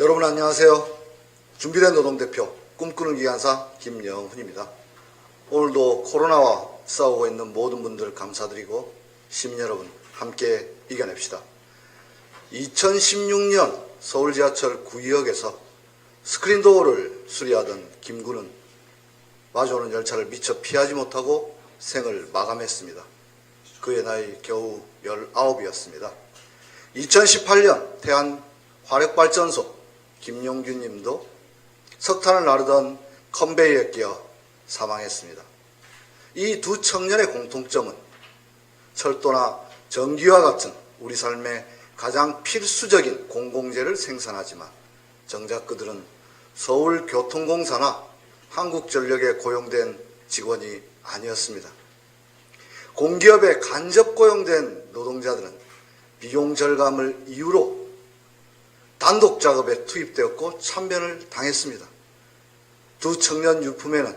여러분 안녕하세요. 준비된 노동대표 꿈꾸는 기관사 김영훈입니다. 오늘도 코로나와 싸우고 있는 모든 분들 감사드리고 시민 여러분 함께 이겨냅시다. 2016년 서울 지하철 구의역에서 스크린 도어를 수리하던 김군은 마주오는 열차를 미처 피하지 못하고 생을 마감했습니다. 그의 나이 겨우 19이었습니다. 2018년 태안 화력발전소 김용균 님도 석탄을 나르던 컨베이어에 끼어 사망했습니다. 이 두 청년의 공통점은 철도나 전기와 같은 우리 삶의 가장 필수적인 공공재를 생산하지만 정작 그들은 서울교통공사나 한국전력에 고용된 직원이 아니었습니다. 공기업에 간접 고용된 노동자들은 비용 절감을 이유로 단독 작업에 투입되었고 참변을 당했습니다. 두 청년 유품에는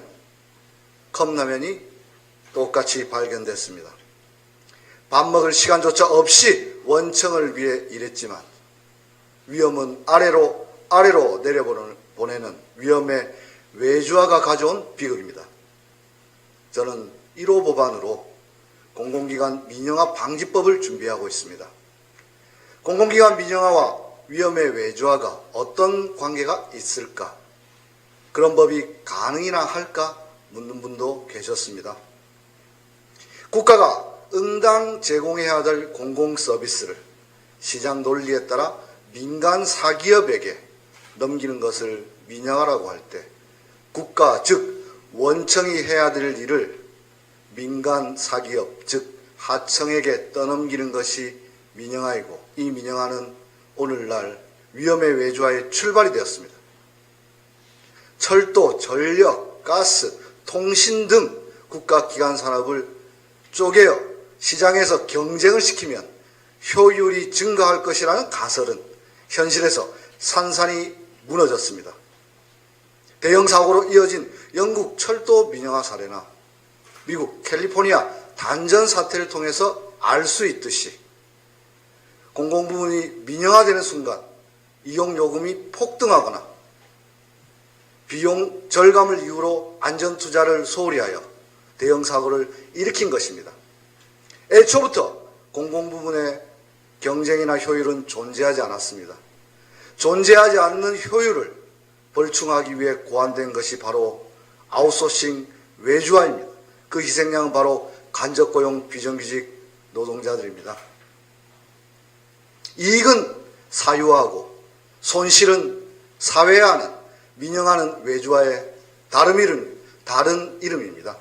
컵라면이 똑같이 발견됐습니다. 밥 먹을 시간조차 없이 원청을 위해 일했지만 위험은 아래로 아래로 내려보내는 위험의 외주화가 가져온 비극입니다. 저는 1호 법안으로 공공기관 민영화 방지법을 준비하고 있습니다. 공공기관 민영화와 위험의 외주화가 어떤 관계가 있을까? 그런 법이 가능이나 할까? 묻는 분도 계셨습니다. 국가가 응당 제공해야 될 공공 서비스를 시장 논리에 따라 민간 사기업에게 넘기는 것을 민영화라고 할 때 국가 즉 원청이 해야 될 일을 민간 사기업 즉 하청에게 떠넘기는 것이 민영화이고 이 민영화는 오늘날 위험의 외주화의 출발이 되었습니다. 철도, 전력, 가스, 통신 등 국가기관 산업을 쪼개어 시장에서 경쟁을 시키면 효율이 증가할 것이라는 가설은 현실에서 산산이 무너졌습니다. 대형 사고로 이어진 영국 철도 민영화 사례나 미국 캘리포니아 단전 사태를 통해서 알 수 있듯이 공공부문이 민영화되는 순간 이용 요금이 폭등하거나 비용 절감을 이유로 안전 투자를 소홀히 하여 대형 사고를 일으킨 것입니다. 애초부터 공공부문의 경쟁이나 효율은 존재하지 않았습니다. 존재하지 않는 효율을 벌충하기 위해 고안된 것이 바로 아웃소싱 외주화입니다. 그 희생양은 바로 간접고용 비정규직 노동자들입니다. 이익은 사유화하고 손실은 사회화하는 민영화는 외주화의 다른 이름, 다른 이름입니다.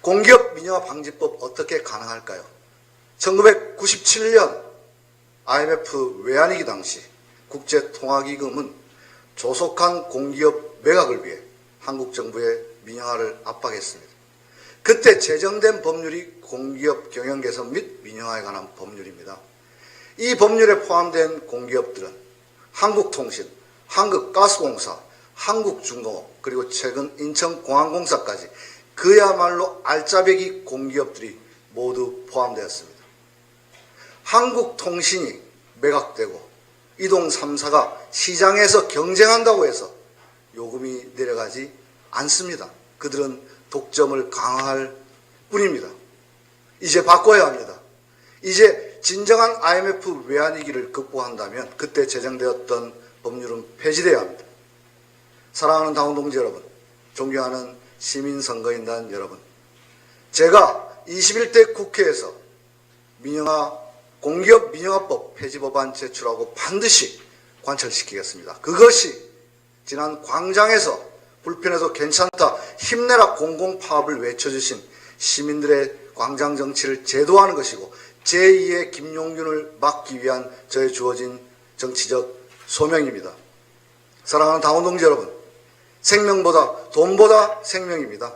공기업 민영화 방지법 어떻게 가능할까요? 1997년 IMF 외환위기 당시 국제통화기금은 조속한 공기업 매각을 위해 한국 정부의 민영화를 압박했습니다. 그때 제정된 법률이 공기업 경영 개선 및 민영화에 관한 법률입니다. 이 법률에 포함된 공기업들은 한국통신, 한국가스공사, 한국중공업, 그리고 최근 인천공항공사까지 그야말로 알짜배기 공기업들이 모두 포함되었습니다. 한국통신이 매각되고 이동 3사가 시장에서 경쟁한다고 해서 요금이 내려가지 않습니다. 그들은 독점을 강화할 뿐입니다. 이제 바꿔야 합니다. 이제 진정한 IMF 외환위기를 극복한다면 그때 제정되었던 법률은 폐지되어야 합니다. 사랑하는 당원동지 여러분, 존경하는 시민선거인단 여러분, 제가 21대 국회에서 민영화, 공기업 민영화법 폐지 법안 제출하고 반드시 관철시키겠습니다. 그것이 지난 광장에서 불편해도 괜찮다, 힘내라 공공파업을 외쳐주신 시민들의 광장 정치를 제도하는 것이고 제2의 김용균을 막기 위한 저의 주어진 정치적 소명입니다. 사랑하는 당원 동지 여러분, 생명보다 돈보다 생명입니다.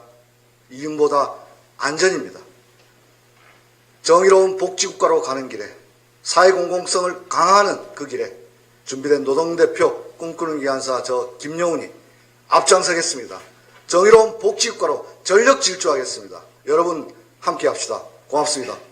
이윤보다 안전입니다. 정의로운 복지국가로 가는 길에 사회공공성을 강화하는 그 길에 준비된 노동대표 꿈꾸는 기한사 저 김용훈이 앞장서겠습니다. 정의로운 복지국가로 전력 질주하겠습니다. 여러분 함께 합시다. 고맙습니다.